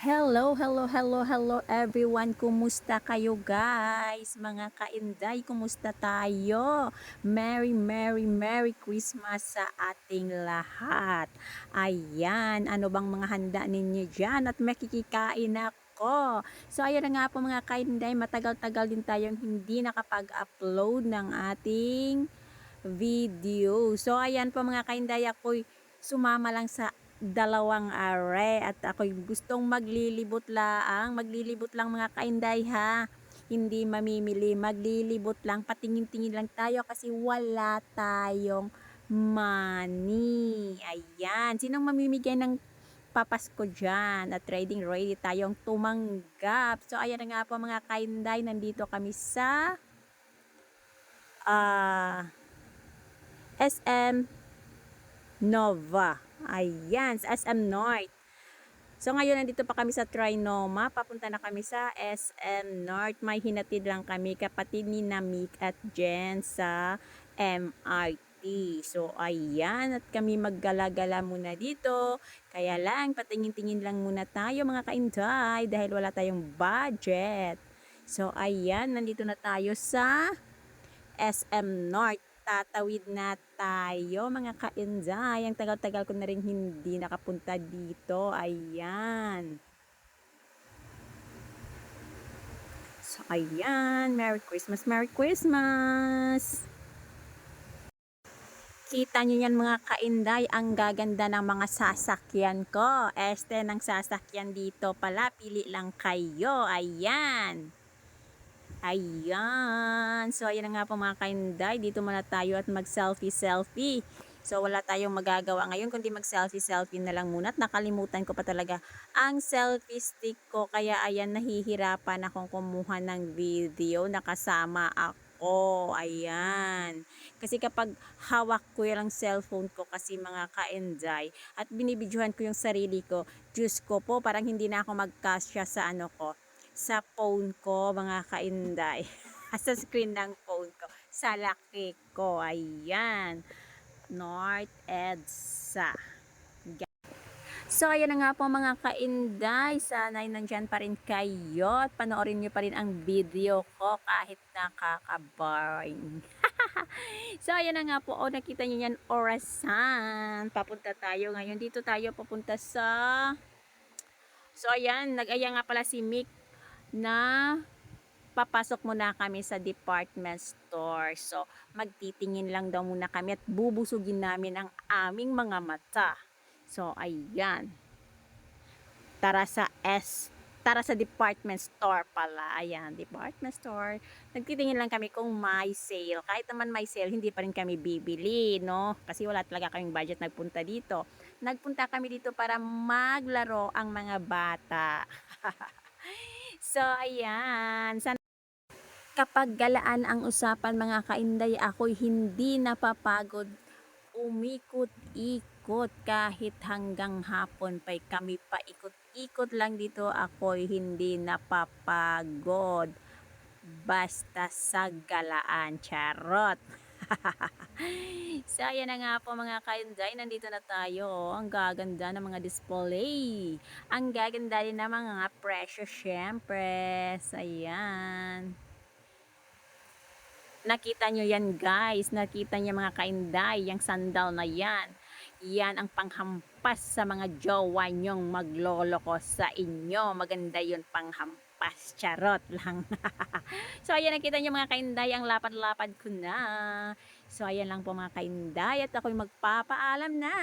Hello, hello, hello, hello everyone. Kumusta kayo guys? Mga kainday, kumusta tayo? Merry, Merry, Merry Christmas sa ating lahat. Ayan, ano bang mga handa ninyo dyan? At makikikain ako. So ayan na nga po mga kainday, matagal-tagal din tayong hindi nakapag-upload ng ating video. So ayan po mga kainday, ako'y sumama lang sa dalawang are at ako'y gustong maglilibot laang, maglilibot lang mga kainday ha. Hindi mamimili, maglilibot lang, patingin-tingin lang tayo kasi wala tayong money. Ayan, sinong mamimigay ng papasko dyan at trading ready tayong tumanggap. So ayan na nga po mga kainday, nandito kami sa uh, SM Nova. Ayan, SM North. So ngayon nandito pa kami sa Trinoma, papunta na kami sa SM North. May hinatid lang kami kapatid ni Namik at Jen sa MRT. So ayan at kami maggala-gala muna dito. Kaya lang patingin-tingin lang muna tayo mga kainday dahil wala tayong budget. So ayan, nandito na tayo sa SM North tatawid na tayo mga kainday. Ang tagal-tagal ko na rin hindi nakapunta dito. Ayan. So, ayan. Merry Christmas, Merry Christmas! Kita nyo yan mga kainday, ang gaganda ng mga sasakyan ko. Este ng sasakyan dito pala, pili lang kayo. Ayan. Ayan. So, ayan na nga po mga kainday. Dito muna tayo at mag-selfie-selfie. So, wala tayong magagawa ngayon kundi mag-selfie-selfie na lang muna. At nakalimutan ko pa talaga ang selfie stick ko. Kaya, ayan, nahihirapan akong kumuha ng video. Nakasama ako. Ayan. Kasi kapag hawak ko yung cellphone ko kasi mga kainday at binibidyohan ko yung sarili ko, Diyos ko po, parang hindi na ako magkasya sa ano ko sa phone ko mga kainday. sa screen ng phone ko. Sa laki ko. Ayan. North EDSA. So, ayan na nga po mga kainday. Sana'y nandyan pa rin kayo at panoorin nyo pa rin ang video ko kahit nakaka-boring. so, ayan na nga po. O, nakita nyo yan, orasan. Papunta tayo ngayon. Dito tayo papunta sa... So, ayan. Nag-aya nga pala si Mick na papasok muna kami sa department store. So, magtitingin lang daw muna kami at bubusugin namin ang aming mga mata. So, ayan. Tara sa S tara sa department store pala. Ayan, department store. Nagtitingin lang kami kung may sale. Kahit naman may sale, hindi pa rin kami bibili, no? Kasi wala talaga kaming budget nagpunta dito. Nagpunta kami dito para maglaro ang mga bata. So, ayan. Sana kapag galaan ang usapan mga kainday, ako'y hindi napapagod umikot-ikot kahit hanggang hapon pa kami pa ikot-ikot lang dito ako'y hindi napapagod basta sa galaan charot so, ayan na nga po mga kainday. Nandito na tayo. Ang gaganda ng mga display. Ang gaganda din ng mga presyo, syempre. So, ayan. Nakita nyo yan guys. Nakita nyo mga kainday. Yung sandal na yan. Yan ang panghampas sa mga jowa nyong magloloko sa inyo. Maganda yun panghampas pas charot lang. so ayan nakita niyo mga kainday ang lapad-lapad ko na. So ayan lang po mga kainday at ako'y magpapaalam na.